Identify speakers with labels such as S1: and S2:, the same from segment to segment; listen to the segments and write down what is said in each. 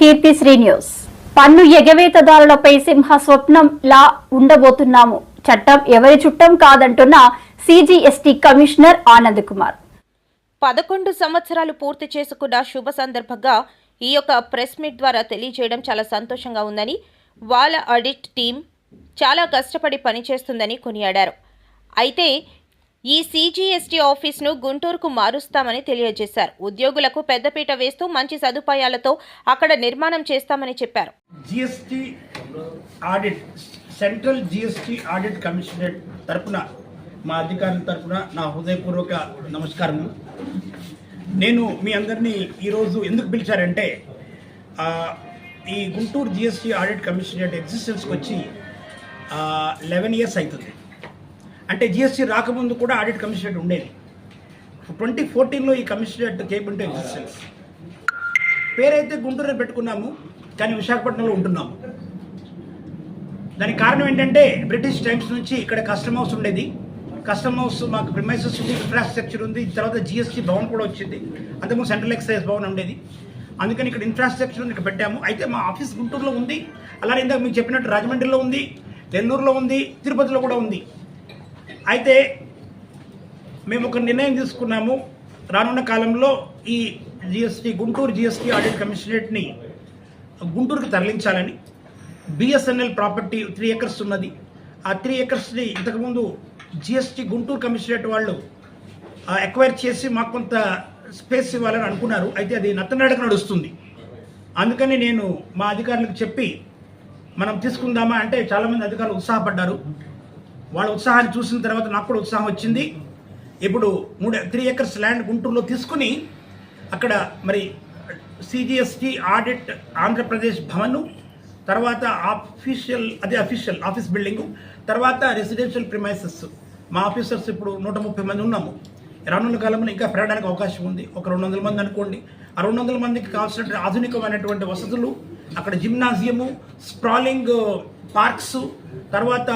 S1: కీర్తి Shri news పన్ను ఎగవేతదారులపై సింహ స్వప్నం లా ఉండబోతున్నాము. చట్టం ఎవరి చుట్టం కాదంటున్న సిజిఎస్టి కమిషనర్ ఆనంద్ కుమార్.
S2: పదకొండు సంవత్సరాలు పూర్తి చేసుకున్న శుభ సందర్భంగా ఈ యొక్క ప్రెస్ మీట్ ద్వారా తెలియజేయడం చాలా సంతోషంగా ఉందని వాళ్ళ ఆడిట్ టీం చాలా కష్టపడి పనిచేస్తుందని కొనియాడారు. అయితే ఈ సీజీఎస్టీ ఆఫీస్ను గుంటూరుకు మారుస్తామని తెలియజేశారు. ఉద్యోగులకు పెద్దపీట వేస్తూ మంచి సదుపాయాలతో అక్కడ నిర్మాణం చేస్తామని చెప్పారు.
S3: GST audit central GST audit commissionerate తరపున మా అధికారుల తరపున నా హృదయపూర్వక నమస్కారం. నేను మీ అందరినీ ఈరోజు ఎందుకు పిలిచారంటే ఈ గుంటూరు జిఎస్టీ ఆడిట్ కమిషనరేట్ ఎగ్జిస్టెన్స్కి వచ్చి లెవెన్ ఇయర్స్ అవుతుంది. అంటే జిఎస్టీ రాకముందు కూడా ఆడిట్ కమిషనరేట్ ఉండేది. ట్వంటీ ఫోర్టీన్లో ఈ కమిషనరేట్ కేబ్ ఇంటూ ఎగ్జిస్టెన్స్ పేరైతే గుంటూరులో పెట్టుకున్నాము కానీ విశాఖపట్నంలో ఉంటున్నాము. దానికి కారణం ఏంటంటే బ్రిటిష్ టైమ్స్ నుంచి ఇక్కడ కస్టమ్ హౌస్ ఉండేది. కస్టమ్ హౌస్ మాకు ప్రిమైసెస్ ఉంది ఇన్ఫ్రాస్ట్రక్చర్ ఉంది తర్వాత జిఎస్టీ భవన్ కూడా వచ్చింది. అంతకుముందు సెంట్రల్ ఎక్సైజ్ భవన్ ఉండేది. అందుకని ఇక్కడ ఇన్ఫ్రాస్ట్రక్చర్ ఇక్కడ పెట్టాము. అయితే మా ఆఫీస్ గుంటూరులో ఉంది. అలానే ఇందాక మీకు చెప్పినట్టు రాజమండ్రిలో ఉంది నెల్లూరులో ఉంది తిరుపతిలో కూడా ఉంది. అయితే మేము ఒక నిర్ణయం తీసుకున్నాము. రానున్న కాలంలో ఈ జిఎస్టీ గుంటూరు జిఎస్టీ ఆడిట్ కమిషనరేట్ని గుంటూరుకి తరలించాలని. బిఎస్ఎన్ఎల్ ప్రాపర్టీ త్రీ ఎకర్స్ ఉన్నది. ఆ త్రీ ఎకర్స్ని ఇంతకుముందు జిఎస్టీ గుంటూరు కమిషనరేట్ వాళ్ళు ఎక్వైర్ చేసి మాకు కొంత స్పేస్ ఇవ్వాలని అనుకున్నారు. అయితే అది నత్తనడక నడుస్తుంది. అందుకని నేను మా అధికారులకు చెప్పి మనం తీసుకుందామా అంటే చాలామంది అధికారులు ఉత్సాహపడ్డారు. వాళ్ళ ఉత్సాహాన్ని చూసిన తర్వాత నాకు కూడా ఉత్సాహం వచ్చింది. ఇప్పుడు మూడు త్రీ ఎకర్స్ ల్యాండ్ గుంటూరులో తీసుకుని అక్కడ మరి సిజిఎస్టి ఆడిట్ ఆంధ్రప్రదేశ్ భవను తర్వాత ఆఫీషియల్ అదే అఫీషియల్ ఆఫీస్ బిల్డింగ్ తర్వాత రెసిడెన్షియల్ ప్రిమైసెస్ మా ఆఫీసర్స్ ఇప్పుడు నూట ముప్పై మంది ఉన్నాము. రానున్న కాలంలో ఇంకా పెరగడానికి అవకాశం ఉంది. ఒక రెండు వందల మంది అనుకోండి. ఆ రెండు వందల మందికి కావాల్సిన ఆధునికమైనటువంటి వసతులు అక్కడ జిమ్నాజియము స్ప్రాలింగ్ పార్క్స్ తర్వాత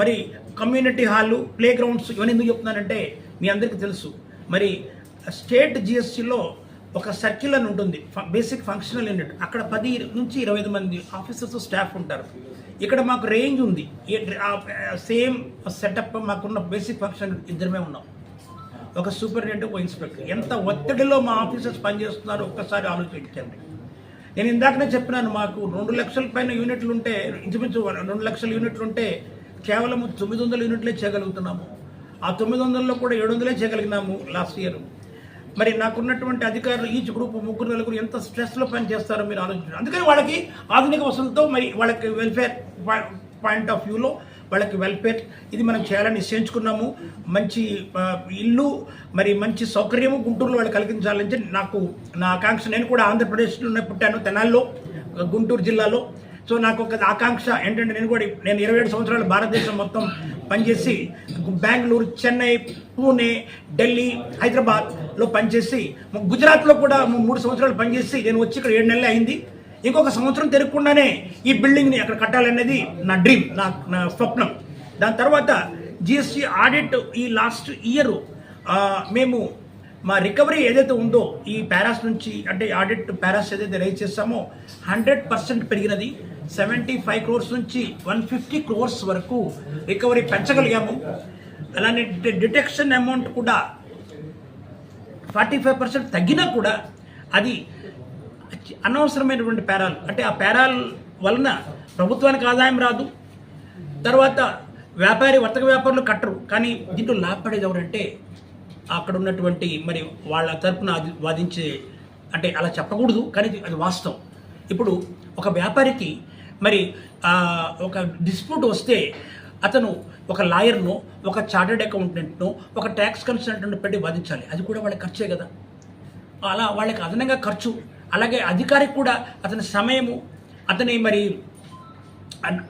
S3: మరి కమ్యూనిటీ హాలు ప్లే గ్రౌండ్స్ ఇవన్నీ ఎందుకు చెప్తున్నానంటే మీ అందరికీ తెలుసు. మరి స్టేట్ జిఎస్టీలో ఒక సర్కిల్ అని ఉంటుంది బేసిక్ ఫంక్షనల్ యూనిట్. అక్కడ పది నుంచి ఇరవై ఐదు మంది ఆఫీసర్స్ స్టాఫ్ ఉంటారు. ఇక్కడ మాకు రేంజ్ ఉంది. సేమ్ సెటప్ మాకున్న బేసిక్ ఫంక్షన్ ఇద్దరమే ఉన్నాం. ఒక సూపరింటెండెంట్ ఒక ఇన్స్పెక్టర్. ఎంత ఒత్తిడిలో మా ఆఫీసర్స్ పనిచేస్తున్నారో ఒక్కసారి ఆలోచించండి. నేను ఇందాకనే చెప్పినాను మాకు రెండు లక్షల పైన యూనిట్లు ఉంటే ఇంచుమించు రెండు లక్షల యూనిట్లు ఉంటే కేవలం తొమ్మిది వందల యూనిట్లే చేయగలుగుతున్నాము. ఆ తొమ్మిది వందలలో కూడా ఏడు వందలే చేయగలిగినాము లాస్ట్ ఇయర్. మరి నాకున్నటువంటి అధికారులు ఈచ్ గ్రూప్ ముగ్గురు నలుగురు ఎంత స్ట్రెస్లో పని చేస్తారో మీరు ఆలోచించారు అందుకని వాళ్ళకి ఆధునిక వసతులతో మరి వాళ్ళకి వెల్ఫేర్ పాయింట్ ఆఫ్ వ్యూలో వాళ్ళకి వెల్ఫేర్ ఇది మనం చేయాలని నిశ్చయించుకున్నాము. మంచి ఇల్లు మరి మంచి సౌకర్యము గుంటూరులో వాళ్ళు కలిగించాలని నాకు నా ఆకాంక్ష. నేను కూడా ఆంధ్రప్రదేశ్లోనే పుట్టాను తెనాల్లో గుంటూరు జిల్లాలో. సో నాకు ఒక ఆకాంక్ష ఏంటంటే నేను కూడా నేను ఇరవై ఏడు సంవత్సరాలు భారతదేశం మొత్తం పనిచేసి బెంగళూరు చెన్నై పూణే ఢిల్లీ హైదరాబాద్లో పనిచేసి గుజరాత్లో కూడా మూడు సంవత్సరాలు పనిచేసి నేను వచ్చి ఇక్కడ ఏడు నెలలు అయింది. ఇంకొక సంవత్సరం తిరగకుండానే ఈ బిల్డింగ్ని అక్కడ కట్టాలనేది నా డ్రీమ్ నా నా స్వప్నం. దాని తర్వాత జిఎస్టీ ఆడిట్ ఈ లాస్ట్ ఇయర్ మేము మా రికవరీ ఏదైతే ఉందో ఈ పారాస్ నుంచి అంటే ఆడిట్ పారాస్ ఏదైతే రైజ్ చేస్తామో హండ్రెడ్ పర్సెంట్ పెరిగినది. సెవెంటీ ఫైవ్ క్రోర్స్ నుంచి వన్ ఫిఫ్టీ క్రోర్స్ వరకు రికవరీ పెంచగలిగాము. అలానే డిటెక్షన్ అమౌంట్ కూడా ఫార్టీ ఫైవ్ పర్సెంట్ తగ్గినా కూడా అది అనవసరమైనటువంటి పేరాలు అంటే ఆ పేరాల వలన ప్రభుత్వానికి ఆదాయం రాదు. తర్వాత వ్యాపారి వర్తక వ్యాపారులు కట్టరు. కానీ దీంట్లో లాభపడేది ఎవరంటే అక్కడ ఉన్నటువంటి మరి వాళ్ళ తరపున వాదించే అంటే అలా చెప్పకూడదు కానీ అది వాస్తవం. ఇప్పుడు ఒక వ్యాపారికి మరి ఒక డిస్ప్యూట్ వస్తే అతను ఒక లాయర్ను ఒక చార్టెడ్ అకౌంటెంట్ను ఒక ట్యాక్స్ కన్సల్టెంట్ను పెట్టి వాదించాలి. అది కూడా వాళ్ళకి ఖర్చే కదా. అలా వాళ్ళకి అదనంగా ఖర్చు. అలాగే అధికారికి కూడా అతని సమయము అతని మరి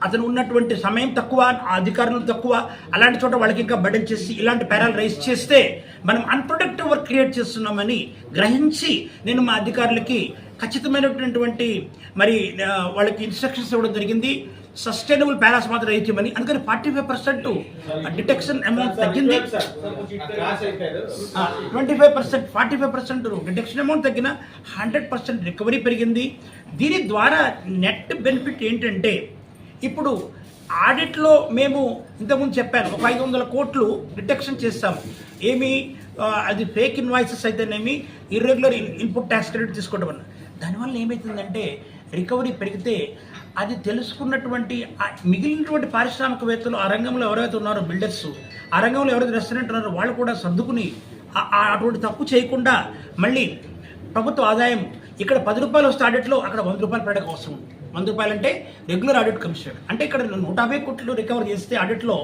S3: అతను ఉన్నటువంటి సమయం తక్కువ అధికారులు తక్కువ అలాంటి చోట వాళ్ళకి ఇంకా బర్డెన్ చేసి ఇలాంటి పేరాలు రైజ్ చేస్తే మనం అన్ప్రొడక్టివ్ వర్క్ క్రియేట్ చేస్తున్నామని గ్రహించి నేను మా అధికారులకి ఖచ్చితమైనటువంటి మరి వాళ్ళకి ఇన్స్ట్రక్షన్స్ ఇవ్వడం జరిగింది. సస్టైనబుల్ బ్యాలెన్స్ మాత్రం వేయించమని అందుకని forty five percent detection amount తగ్గింది. Twenty five percent forty five percent deduction amount తగ్గిన హండ్రెడ్ పర్సెంట్ రికవరీ పెరిగింది. దీని ద్వారా నెట్ బెనిఫిట్ ఏంటంటే ఇప్పుడు ఆడిట్లో మేము ఇంతకుముందు చెప్పాను ఒక ఐదు వందల కోట్లు డిటెక్షన్ చేస్తాము. ఏమి అది ఫేక్ ఇన్వాయిసెస్ అయితేనేమి ఇర్రెగ్యులర్ ఇన్పుట్ ట్యాక్స్ క్రెడిట్ తీసుకోవడం వల్ల దానివల్ల ఏమవుతుందంటే రికవరీ పెరిగితే అది తెలుసుకున్నటువంటి మిగిలినటువంటి పారిశ్రామికవేత్తలు ఆ రంగంలో ఎవరైతే ఉన్నారో బిల్డర్స్ ఆ రంగంలో ఎవరైతే రెస్టారెంట్ ఉన్నారో వాళ్ళు కూడా సర్దుకుని అటువంటి తప్పు చేయకుండా మళ్ళీ ప్రభుత్వ ఆదాయం ఇక్కడ పది రూపాయలు వస్తే ఆడిట్లో అక్కడ వంద రూపాయలు పెట్టక అవసరం. ఉంది వంద రూపాయలు అంటే రెగ్యులర్ ఆడిట్ కమిషన్ అంటే ఇక్కడ నూట యాభై కోట్లు రికవర్ చేస్తే ఆడిట్లో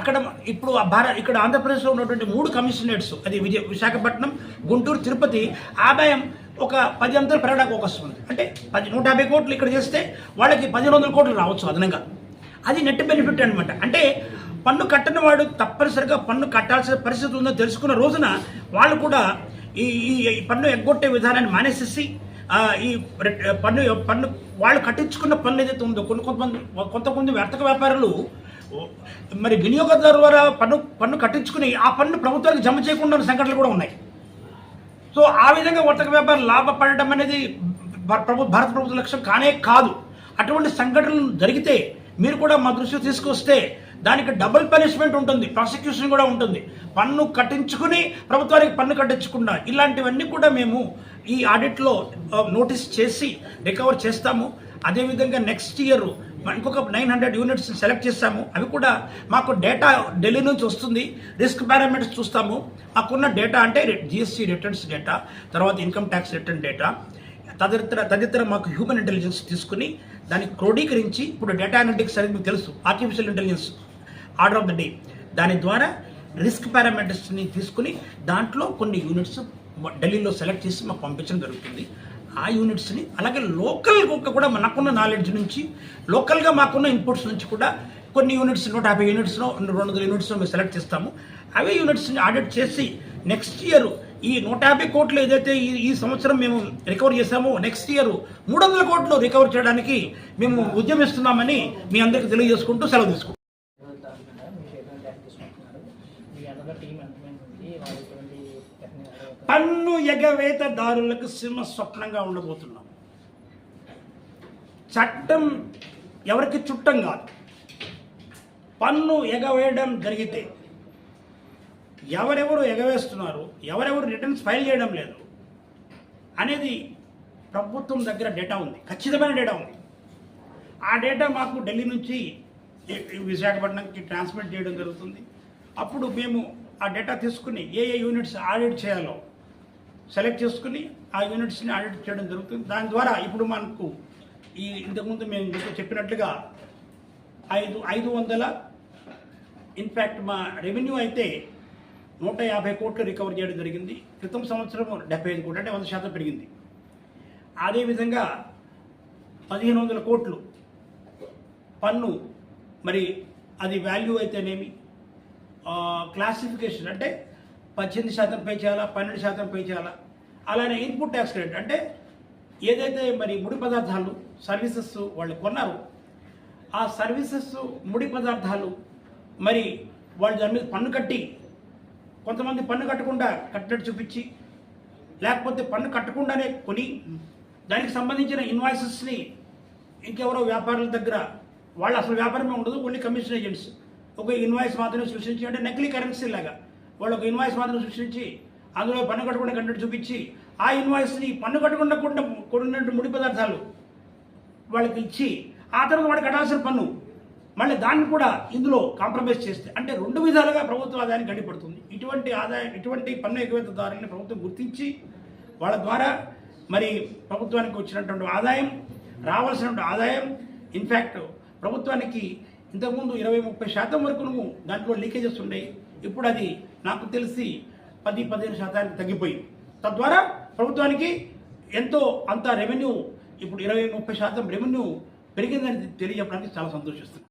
S3: అక్కడ ఇప్పుడు ఆ భారత్ ఇక్కడ ఆంధ్రప్రదేశ్లో ఉన్నటువంటి మూడు కమిషనరేట్స్ అది విజయ విశాఖపట్నం గుంటూరు తిరుపతి ఆదాయం ఒక పది అంతలు పెరగడానికి అవకాశం ఉంది. అంటే పది నూట యాభై కోట్లు ఇక్కడ చేస్తే వాళ్ళకి పదిహేను వందల కోట్లు రావచ్చు అదనంగా. అది నెట్ బెనిఫిట్ అనమాట అంటే పన్ను కట్టని వాడు తప్పనిసరిగా పన్ను కట్టాల్సిన పరిస్థితి ఉందో తెలుసుకున్న రోజున వాళ్ళు కూడా ఈ ఈ పన్ను ఎగ్గొట్టే విధానాన్ని మానేసేసి ఈ పన్ను పన్ను వాళ్ళు కట్టించుకున్న పన్ను ఏదైతే ఉందో కొన్ని కొంతమంది కొంతమంది వర్తక వ్యాపారులు మరి వినియోగదారు ద్వారా పన్ను పన్ను కట్టించుకుని ఆ పన్ను ప్రభుత్వానికి జమ చేయకుండా ఉన్న సంఘటనలు కూడా ఉన్నాయి. సో ఆ విధంగా వర్తక వ్యాపారం లాభపడటం అనేది భ- ప్రభు భారత ప్రభుత్వ లక్ష్యం కానే కాదు. అటువంటి సంఘటనలు జరిగితే మీరు కూడా మా దృష్టికి తీసుకొస్తే దానికి డబుల్ పనిష్మెంట్ ఉంటుంది ప్రాసిక్యూషన్ కూడా ఉంటుంది. పన్ను కట్టించుకుని ప్రభుత్వానికి పన్ను కట్టించకుండా ఇలాంటివన్నీ కూడా మేము ఈ ఆడిట్లో నోటీస్ చేసి రికవర్ చేస్తాము. అదేవిధంగా నెక్స్ట్ ఇయర్ ఇంకొక నైన్ హండ్రెడ్ యూనిట్స్ సెలెక్ట్ చేస్తాము. అవి కూడా మాకు డేటా ఢిల్లీ నుంచి వస్తుంది. రిస్క్ పారామీటర్స్ చూస్తాము. మాకున్న డేటా అంటే జిఎస్టీ రిటర్న్స్ డేటా తర్వాత ఇన్కమ్ ట్యాక్స్ రిటర్న్ డేటా తదితర తదితర మాకు హ్యూమన్ ఇంటెలిజెన్స్ తీసుకుని దాన్ని క్రోడీకరించి ఇప్పుడు డేటా అనలిటిక్స్ అనేది మీకు తెలుసు. Artificial intelligence order of the day. దాని ద్వారా రిస్క్ పారామీటర్స్ని తీసుకుని దాంట్లో కొన్ని యూనిట్స్ ఢిల్లీలో సెలెక్ట్ చేసి మాకు పంపించడం జరుగుతుంది. ఆ యూనిట్స్ని అలాగే లోకల్ కూడా మనకున్న నాలెడ్జ్ నుంచి లోకల్గా మాకున్న ఇన్పుట్స్ నుంచి కూడా కొన్ని యూనిట్స్ నూట యాభై యూనిట్స్లో రెండు వందల యూనిట్స్లో మేము సెలెక్ట్ చేస్తాము. అవే యూనిట్స్ని ఆడిట్ చేసి నెక్స్ట్ ఇయర్ ఈ నూట యాభై కోట్లు ఏదైతే ఈ ఈ సంవత్సరం మేము రికవర్ చేశామో నెక్స్ట్ ఇయర్ మూడు వందల కోట్లు రికవర్ చేయడానికి మేము ఉద్యమిస్తున్నామని మీ అందరికీ తెలియజేసుకుంటూ సెలవు తీసుకుంటాం
S4: మీరు ఎటువంటి యాక్ట్ తీసుకుంటున్నారు మీ అందరూ టీం ఎంతమంది ఉంది వాళ్ళు ఎటువంటి టెక్నిక్
S3: పన్ను ఎగవేతదారులకు సింహ స్వప్నంగా ఉండబోతున్నాం. చట్టం ఎవరికి చుట్టం కాదు. పన్ను ఎగవేయడం జరిగితే ఎవరెవరు ఎగవేస్తున్నారు ఎవరెవరు రిటర్న్స్ ఫైల్ చేయడం లేదు అనేది ప్రభుత్వం దగ్గర డేటా ఉంది. ఖచ్చితమైన డేటా ఉంది. ఆ డేటా మాకు ఢిల్లీ నుంచి విశాఖపట్నంకి ట్రాన్స్మిట్ చేయడం జరుగుతుంది. అప్పుడు మేము ఆ డేటా తీసుకుని ఏ ఏ యూనిట్స్ ఆడిట్ చేయాలో సెలెక్ట్ చేసుకుని ఆ యూనిట్స్ని ఆడిట్ చేయడం జరుగుతుంది. దాని ద్వారా ఇప్పుడు మనకు ఈ ఇంతకుముందు మేము మీకు చెప్పినట్లుగా ఐదు ఐదు వందల ఇన్ఫ్యాక్ట్ మా రెవెన్యూ అయితే నూట యాభై కోట్లు రికవర్ చేయడం జరిగింది. క్రితం సంవత్సరం డెబ్బై ఐదు కోట్లు అంటే వంద శాతం పెరిగింది. అదేవిధంగా పదిహేను వందల కోట్లు పన్ను మరి అది వాల్యూ అయితేనేమి? క్లాసిఫికేషన్ అంటే పద్దెనిమిది శాతం పే చేయాలా పన్నెండు శాతం పే చేయాలా? అలానే ఇన్పుట్ ట్యాక్స్ క్రెడిట్ అంటే ఏదైతే మరి ముడి పదార్థాలు సర్వీసెస్ వాళ్ళు కొన్నారు ఆ సర్వీసెస్ ముడి పదార్థాలు మరి వాళ్ళు దాని మీద పన్ను కట్టి కొంతమంది పన్ను కట్టకుండా కట్టినట్టు చూపించి లేకపోతే పన్ను కట్టకుండానే కొని దానికి సంబంధించిన ఇన్వాయిసెస్ని ఇంకెవరో వ్యాపారుల దగ్గర వాళ్ళు అసలు వ్యాపారమే ఉండదు ఓన్లీ కమిషన్ ఏజెంట్స్ ఒక ఇన్వాయిస్ మాత్రమే సృష్టించి అంటే నకిలీ కరెన్సీ లాగా. వాళ్ళు ఒక ఇన్వాయిస్ మాత్రం సృష్టించి అందులో పన్ను కట్టకుండా కంటెంట్ చూపించి ఆ ఇన్వాయిస్ని పన్ను కట్టకుండా కొన్న ముడి పదార్థాలు వాళ్ళకి ఇచ్చి ఆ తర్వాత వాడికి కట్టాల్సిన పన్ను మళ్ళీ దాన్ని కూడా ఇందులో కాంప్రమైజ్ చేస్తే అంటే రెండు విధాలుగా ప్రభుత్వ ఆదాయాన్ని గడిపడుతుంది ఇటువంటి ఆదాయం ఇటువంటి పన్ను ఎగవేతదారుల్ని ప్రభుత్వం గుర్తించి వాళ్ళ ద్వారా మరి ప్రభుత్వానికి వచ్చినటువంటి ఆదాయం రావాల్సినటువంటి ఆదాయం ఇన్ఫ్యాక్ట్ ప్రభుత్వానికి ఇంతకుముందు ఇరవై ముప్పై శాతం వరకు నువ్వు దాంట్లో లీకేజెస్ ఉండేవి ఇప్పుడు అది నాకు తెలిసి పది పదిహేను శాతానికి తగ్గిపోయింది. తద్వారా ప్రభుత్వానికి ఎంతో అంత రెవెన్యూ ఇప్పుడు ఇరవై ముప్పై శాతం రెవెన్యూ పెరిగిందని తెలియజెప్పడానికి చాలా సంతోషిస్తున్నాను.